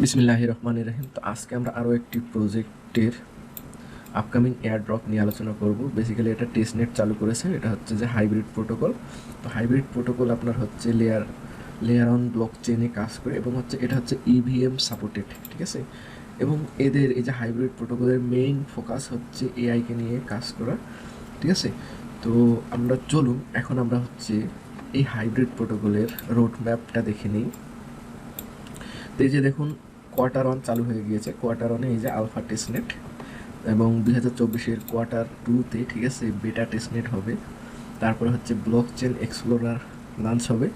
বিসমিল্লাহ রহমান রহিম তো আজকে আমরা আরও একটি প্রজেক্টের আপকামিং এয়ার ড্রপ নিয়ে আলোচনা করব। বেসিক্যালি এটা টেস্টনেট চালু করেছে, এটা হচ্ছে যে হাইব্রিড প্রোটোকল তো হাইব্রিড প্রোটোকল আপনার হচ্ছে লেয়ার লেয়ার অন ব্লক চেনে কাজ করে এবং হচ্ছে এটা হচ্ছে E ইভিএম সাপোর্টেড ঠিক আছে? এবং এদের এই যে হাইব্রিড প্রোটোকলের মেইন ফোকাস হচ্ছে এআইকে নিয়ে কাজ করা, ঠিক আছে? তো আমরা চলুন, এখন আমরা হচ্ছে এই হাইব্রিড প্রোটোকলের রোড ম্যাপটা দেখে নিই। এই যে দেখুন কোয়ার্টার ওয়ান চালু হয়ে গিয়েছে। কোয়ার্টার ওয়ানে এই যে আলফা টেস্টনেট এবং দুই হাজার চব্বিশের কোয়ার্টার টুতে ঠিক আছে বেটা টেস্টনেট হবে। তারপরে হচ্ছে ব্লক চেন এক্সপ্লোরার লঞ্চ হবে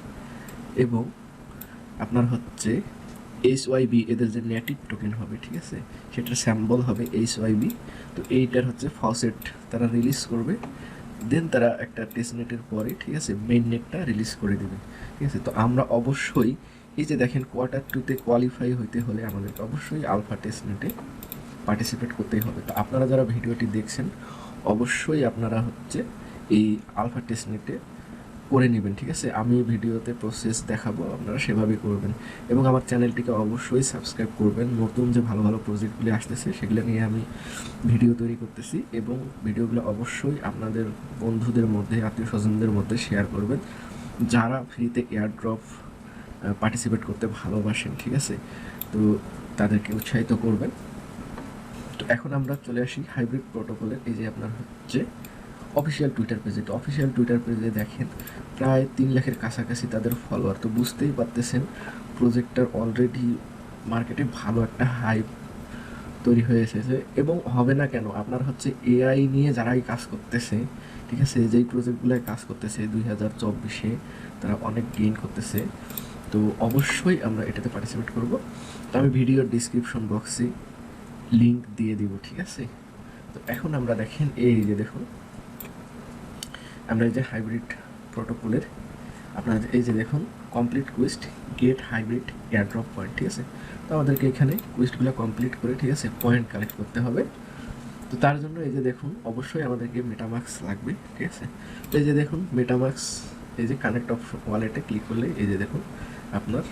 এবং আপনার হচ্ছে এইচ ওয়াইবি এদের যে নেটিভ টোকেন হবে, ঠিক আছে, সেটার স্যাম্বল হবে এইচ ওয়াইবি তো এইটার হচ্ছে ফসেট তারা রিলিজ করবে। দেন তারা একটা টেস্টনেটের পরে, ঠিক আছে মেইন নেটটা রিলিজ করে দেবে। ঠিক আছে, তো আমরা অবশ্যই এই যে দেখেন কোয়ার্টার টুতে কোয়ালিফাই হতে হলে আমাদেরকে অবশ্যই আলফা টেস্টনেটে পার্টিসিপেট করতেই হবে। তো আপনারা যারা ভিডিওটি দেখছেন, অবশ্যই আপনারা হচ্ছে এই আলফা টেস্টনেটে করে নেবেন, ঠিক আছে? আমি ভিডিওতে প্রসেস দেখাবো, আপনারা সেভাবেই করবেন। এবং আমার চ্যানেলটিকে অবশ্যই সাবস্ক্রাইব করবেন। নতুন যে ভালো ভালো প্রজেক্টগুলি আসতেছে, সেগুলো নিয়ে আমি ভিডিও তৈরি করতেছি এবং ভিডিওগুলো অবশ্যই আপনাদের বন্ধুদের মধ্যে, আত্মীয় স্বজনদের মধ্যে শেয়ার করবেন। যারা ফ্রিতে এয়ার ড্রপ পার্টিসিপেট করতে ভালোবাসেন, ঠিক আছে? তো তাদেরকে উৎসাহিত করবেন। তো এখন আমরা চলে আসি হাইব্রিড প্রোটোকলের এই যে আপনার হচ্ছে অফিসিয়াল টুইটার পেজে তো অফিসিয়াল টুইটার পেজে দেখেন, প্রায় তিন লাখের কাছাকাছি তাদের ফলোয়ার তো বুঝতেই পারতেছেন প্রজেক্টটার অলরেডি মার্কেটে ভালো একটা হাইপ তৈরি হয়ে এসেছে। এবং হবে না কেন, আপনার হচ্ছে এআই নিয়ে যারাই কাজ করতেছে, ঠিক আছে? যেই প্রজেক্টগুলোয় কাজ করতেছে, দুই হাজার চব্বিশে তারা অনেক গেইন করতেছে। তো অবশ্যই আমরা এটাতে পার্টিসিপেট করব। তো আমি ভিডিওর ডিসক্রিপশন বক্সে লিংক দিয়ে দিব, ঠিক আছে? তো এখন আমরা দেখেন, এই যে দেখুন, আমরা এই যে হাইব্রিড প্রোটোকলের আপনার এই যে দেখুন complete quest get hybrid airdrop point ঠিক আছে? তো আমাদেরকে এখানে কুইস্টগুলো কমপ্লিট করে, ঠিক আছে পয়েন্ট কালেক্ট করতে হবে। তো তার জন্য এই যে দেখুন, অবশ্যই আমাদেরকে মেটামার্কস লাগবে, ঠিক আছে? তো এই যে দেখুন মেটামার্কস এই যে কানেক্ট অপশন ওয়ালেটে ক্লিক করলে এই যে দেখুন আপনার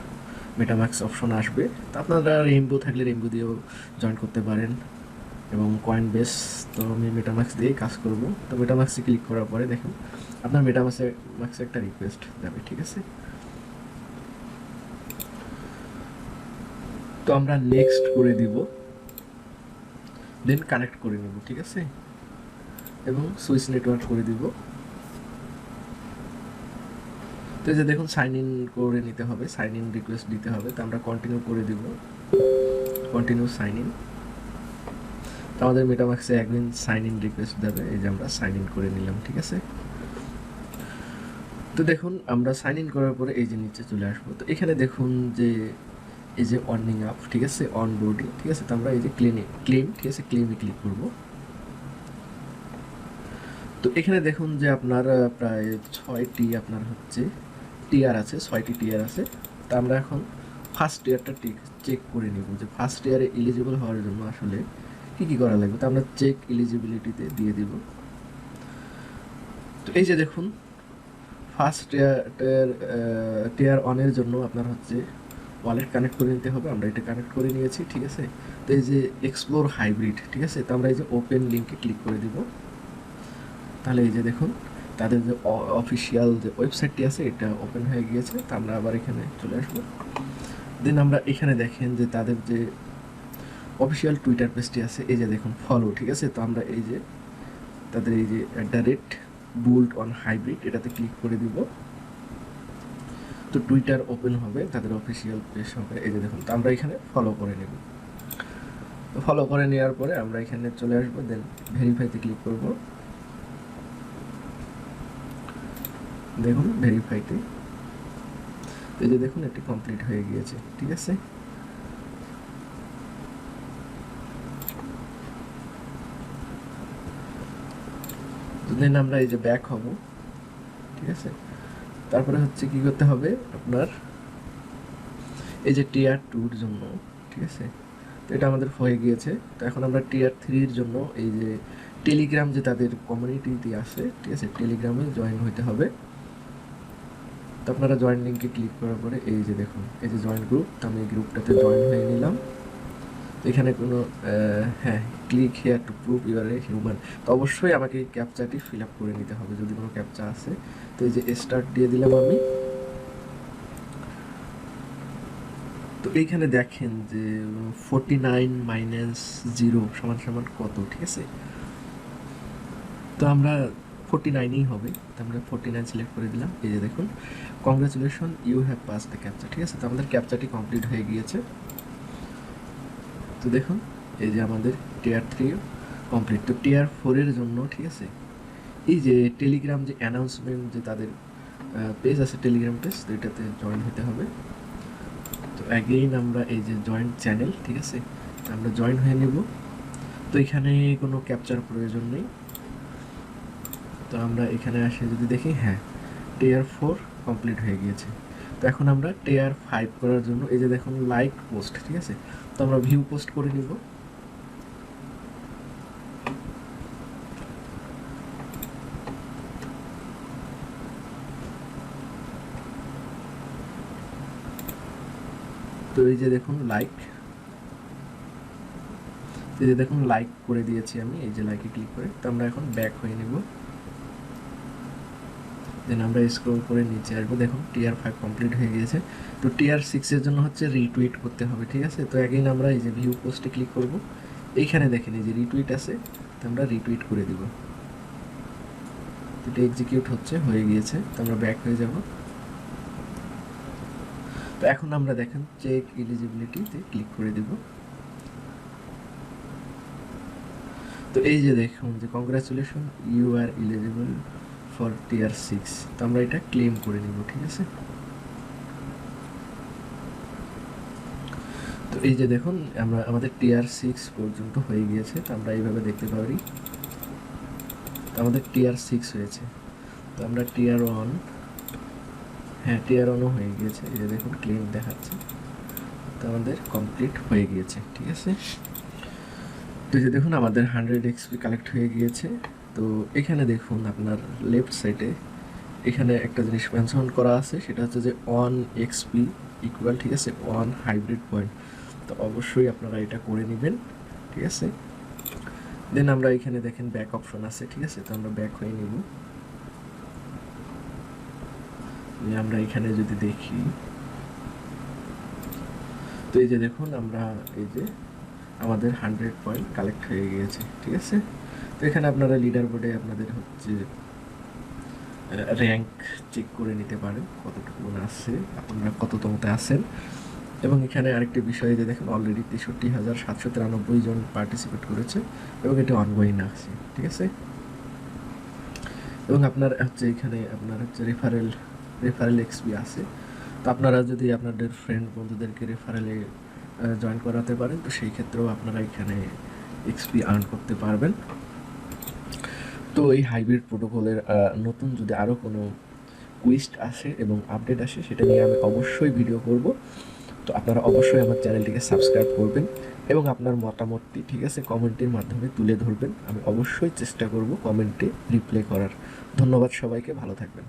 মেটামার্কস অপশন আসবে। তো আপনারা রেইনবো থাকলে রেইনবো দিয়েও জয়েন করতে পারেন। এবং কয়েন বেস তো আমি মেটামার্কস দিয়েই কাজ করব। তো মেটামার্কসে ক্লিক করার পরে দেখুন, আপনার মেটামার্কসে মার্কসে একটা রিকোয়েস্ট যাবে, ঠিক আছে? তো আমরা নেক্সট করে দিব। দেন কানেক্ট করে নেব, ঠিক আছে? এবং সুইচ নেটওয়ার্ক করে দিব। তো এই যে দেখুন সাইন ইন করে নিতে হবে সাইন ইন রিকোয়েস্ট দিতে হবে, তো আমরা কন্টিনিউ করে দিব। কন্টিনিউ সাইন ইন তো আমাদের মেটামাক্সে একদিন সাইন ইন রিকোয়েস্ট দেবে, এই যে আমরা সাইন ইন করে নিলাম, ঠিক আছে? তো দেখুন, আমরা সাইন ইন করার পরে এই যে নিচে চলে আসব। তো এখানে দেখুন যে এই যে অর্নিং আপ ঠিক আছে? অন বোর্ডিং ঠিক আছে? তো আমরা এই যে ক্লেমে ক্লেম ঠিক আছে? ক্লেমে ক্লিক করব। তো এখানে দেখুন যে আপনার প্রায় ছয়টি আপনার হচ্ছে টিয়ার আছে, ছয়টি টিয়ার আছে। তা আমরা এখন ফার্স্ট ইয়ারটা চেক করে নিব যে ফার্স্ট ইয়ারে এলিজিবল হওয়ার জন্য আসলে কী কী করা লাগবে। তা আমরা চেক এলিজিবিলিটিতে দিয়ে দিব। তো এই যে দেখুন ফার্স্ট টিয়ার টিয়ার অনের জন্য আপনার হচ্ছে ওয়ালেট কানেক্ট করে নিতে হবে। আমরা এটা কানেক্ট করে নিয়েছি, ঠিক আছে? তো এই যে এক্সপ্লোর হাইব্রিড ঠিক আছে? তো আমরা এই যে ওপেন লিঙ্কে ক্লিক করে দিব। তাহলে এই যে দেখুন তাদের যে অফিসিয়াল যে ওয়েবসাইটটি আছে, এটা ওপেন হয়ে গিয়েছে। তা আমরা আবার এখানে চলে আসব। দেন আমরা এখানে দেখেন যে তাদের যে অফিসিয়াল টুইটার পেজটি আছে, এই যে দেখুন ফলো ঠিক আছে? তো আমরা এই যে তাদের এই যে at the rate build on hybrid এটাতে ক্লিক করে দিব। তো টুইটার ওপেন হবে, তাদের অফিসিয়াল পেজ হবে। এই যে দেখুন, তো আমরা এখানে ফলো করে নেব। তো ফলো করে নেওয়ার পরে আমরা এখানে চলে আসব দেন ভেরিফাইতে ক্লিক করব। দেখুন ভেরিফাইতে এই যে দেখুন এটি কমপ্লিট হয়ে গিয়েছে, ঠিক আছে? দেন আমরা এই যে ব্যাক হব, ঠিক আছে? তারপরে হচ্ছে কি করতে হবে আপনার, এই যে টিয়ার টুর জন্য, ঠিক আছে? তো এটা আমাদের হয়ে গিয়েছে। তো এখন আমরা টিয়ার থ্রির জন্য এই যে টেলিগ্রাম যে তাদের কমিউনিটিতে আছে, ঠিক আছে? টেলিগ্রামে জয়েন হইতে হবে। তো আপনারা জয়েন লিঙ্কে ক্লিক করার পরে এই যে দেখুন, এই যে জয়েন গ্রুপ তো আমি এই গ্রুপটাতে জয়েন হয়ে নিলাম। এখানে কোনো হ্যাঁ click here to prove your human তো অবশ্যই আমাকে এই ক্যাপচাটি ফিল আপ করে নিতে হবে যদি কোনো ক্যাপচা আছে। তো এই যে স্টার্ট দিয়ে দিলাম আমি। তো এইখানে দেখেন যে ফোরটি নাইন মাইনাস জিরো সমান সমান কত, ঠিক আছে? তো আমরা ফোরটি নাইনই হবে। তো আমরা ফোরটি নাইন সিলেক্ট করে দিলাম। এই যে দেখুন congratulation you have pass the captcha ঠিক আছে? তো আমাদের ক্যাপচাটি কমপ্লিট হয়ে গিয়েছে। তো দেখুন, এই যে আমাদের টিয়ার থ্রি কমপ্লিট তো টিয়ার ফোরের জন্য, ঠিক আছে? এই যে টেলিগ্রাম যে অ্যানাউন্সমেন্ট যে তাদের পেজ আছে টেলিগ্রাম পেজ তো এটাতে জয়েন হতে হবে। তো অ্যাগেইন আমরা এই যে জয়েন্ট চ্যানেল ঠিক আছে? আমরা জয়েন হয়ে নেব। তো এখানে কোনো ক্যাপচার প্রয়োজন নেই। তো আমরা এখানে আসে, যদি দেখি হ্যাঁ টেয়ার ফোর কমপ্লিট হয়ে গিয়েছে। তো এখন আমরা টেয়ার ফাইভ করার জন্য, এই যে দেখুন লাইক পোস্ট ঠিক আছে? তো আমরা ভিউ পোস্ট করে নিব। তো এই যে দেখুন লাইক এই যে দেখুন লাইক করে দিয়েছি আমি, এই যে লাইকে ক্লিক করে। তো আমরা এখন ব্যাক হয়ে নেব। দেন আমরা স্ক্রল করে নিচে আসব। দেখুন টিআর ফাইভ কমপ্লিট হয়ে গিয়েছে। তো টিআর সিক্সের জন্য হচ্ছে রিটুইট করতে হবে, ঠিক আছে? তো অ্যাগেইন আমরা এই যে ভিউ পোস্টে ক্লিক করব। এইখানে দেখেন, এই যে রিটুইট আছে, তো আমরা রিটুইট করে দিব। এটা এক্সিকিউট হচ্ছে, হয়ে গিয়েছে। তো আমরা ব্যাক হয়ে যাব। তো এখন আমরা দেখেন চেক এলিজিবিলিটিতে ক্লিক করে দেব। তো এই যে দেখুন যে congratulation you are eligible for tier six তো আমরা এটা ক্লেম করে নিব, ঠিক আছে? তো এই যে দেখুন, আমরা আমাদের টিয়ার সিক্স পর্যন্ত হয়ে গিয়েছে, তো আমরা এইভাবে দেখতে পারি। তো আমাদের টিয়ার সিক্স হয়েছে। তো আমরা টিয়ার ওয়ান হ্যাঁ টিয়ার ওয়ানও হয়ে গিয়েছে। এই যে দেখুন ক্লেম দেখাচ্ছে। তো আমাদের কমপ্লিট হয়ে গিয়েছে, ঠিক আছে? তো যে দেখুন, আমাদের হান্ড্রেড এক্সপি কালেক্ট হয়ে গিয়েছে। তো এখানে দেখুন আপনার লেফট সাইডে এখানে একটা জিনিস মেনশন করা আছে, সেটা হচ্ছে যে ওয়ান এক্সপি ইকুয়াল ঠিক আছে? ওয়ান হাইব্রিড পয়েন্ট তো অবশ্যই আপনারা এটা করে নেবেন, ঠিক আছে? দেন আমরা এখানে দেখেন ব্যাক অপশন আছে, ঠিক আছে? তো আমরা ব্যাক হয়ে নিব। আমরা এখানে যদি দেখি, তো এই যে দেখুন, আমরা এই যে আমাদের হান্ড্রেড পয়েন্ট কালেক্ট হয়ে গিয়েছে, ঠিক আছে? তো এখানে আপনারা লিডার বোর্ডে আপনাদের হচ্ছে র্যাঙ্ক চেক করে নিতে পারেন কতটুকু আছে, আপনারা কততমতে আছেন। এবং এখানে আরেকটি বিষয় যে দেখেন অলরেডি তেষট্টি হাজার সাতশো তিরানব্বই জন পার্টিসিপেট করেছে এবং এটা অনগোয়িং আছে, ঠিক আছে? এবং আপনার হচ্ছে এখানে আপনার হচ্ছে রেফারেল রেফারেল এক্সপি আছে। তো আপনারা যদি আপনাদের ফ্রেন্ড বন্ধুদেরকে রেফারেলে জয়েন করাতে পারেন, তো সেই ক্ষেত্রেও আপনারা এখানে এক্সপি আর্ন করতে পারবেন। তো এই হাইব্রিড প্রোটোকলের নতুন যদি আরও কোনো কুইস্ট আসে এবং আপডেট আসে, সেটা নিয়ে আমি অবশ্যই ভিডিও করব। তো আপনারা অবশ্যই আমার চ্যানেলটিকে সাবস্ক্রাইব করবেন এবং আপনার মতামতটি, ঠিক আছে কমেন্টের মাধ্যমে তুলে ধরবেন। আমি অবশ্যই চেষ্টা করব কমেন্টে রিপ্লাই করার। ধন্যবাদ সবাইকে, ভালো থাকবেন।